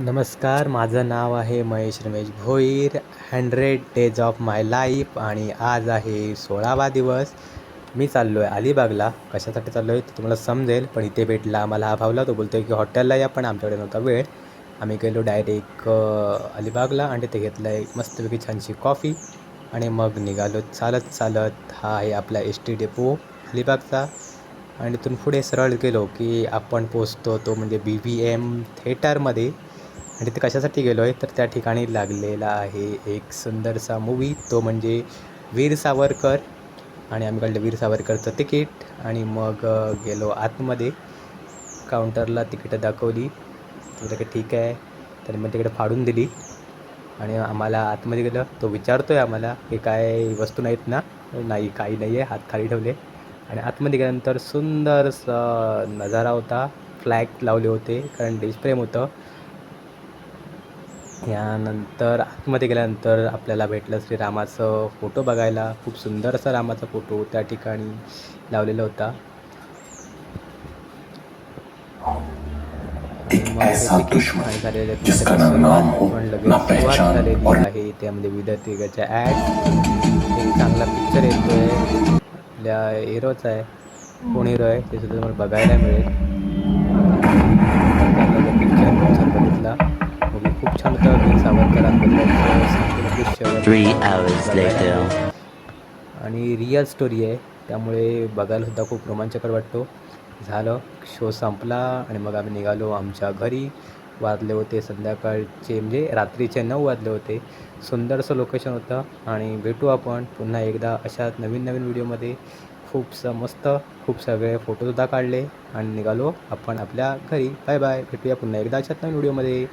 नमस्कार माझं नाव आहे Mahesh Ramesh Bhoir. Hundred days of my life आणि आज आहे सोळावा दिवस. मी चाललो आहे अलिबागला. कशासाठी चाललो आहे तुम्हाला समजेल पण इथे भेटला आम्हाला हा भावला. तो बोलतो आहे की हॉटेलला या पण आमच्याकडे नव्हता वेळ. आम्ही गेलो डायरेक्ट अलिबागला आणि तिथे घेतलं एक मस्तपैकी छानशी कॉफी आणि मग निघालो. चालत चालत हा आहे आपला एस टी डेपो अलिबागचा. आणि तिथून पुढे सरळ गेलो की आपण पोचतो तो म्हणजे बी व्ही एम थिएटरमध्ये आणि ते कशासाठी गेलो आहे? तर त्या ठिकाणी लागलेला आहे एक सुंदरसा मूवी तो म्हणजे वीर सावरकर आणि आम्ही काढलं वीर सावरकरचं तिकीट. आणि मग गेलो आतमध्ये. काउंटरला तिकीटं दाखवली. तुला की ठीक आहे. तर मग तिकडे फाडून दिली. आणि आम्हाला आतमध्ये गेलं. तो विचारतो आहे आम्हाला की काय वस्तू नाहीत ना? नाही काही नाही आहे. हात खाली ठेवले. आणि आतमध्ये गेल्यानंतर सुंदरसा नजारा होता. फ्लॅग लावले होते. कारण डिस्प्रेम होतं. यानंतर आतमध्ये गेल्यानंतर आपल्याला भेटलं श्रीरामाचं फोटो बघायला. खूप सुंदर असा रामाचा फोटो त्या ठिकाणी लावलेला होता. हो, आहे त्यामध्ये विद्यार्थीच्या ॲड. एक चांगला पिक्चर येतोय. आपल्या हिरोचा आहे. कोण हिरो आहे? ते सुद्धा तुम्हाला बघायला मिळेल. होता वीर सावरकरांबद्दल. आणि रिअल स्टोरी आहे. त्यामुळे बघायला सुद्धा खूप रोमांचकर वाटतो. झालं शो संपला आणि मग आम्ही निघालो आमच्या घरी. वाजले होते संध्याकाळचे म्हणजे रात्रीचे नऊ वाजले होते. सुंदरसं लोकेशन होतं आणि भेटू आपण पुन्हा एकदा अशाच नवीन नवीन व्हिडिओमध्ये खूपसं मस्त खूप सगळे फोटोसुद्धा काढले आणि निघालो आपण आपल्या घरी. बाय बाय भेटूया पुन्हा एकदा अशाच नवीन व्हिडिओमध्ये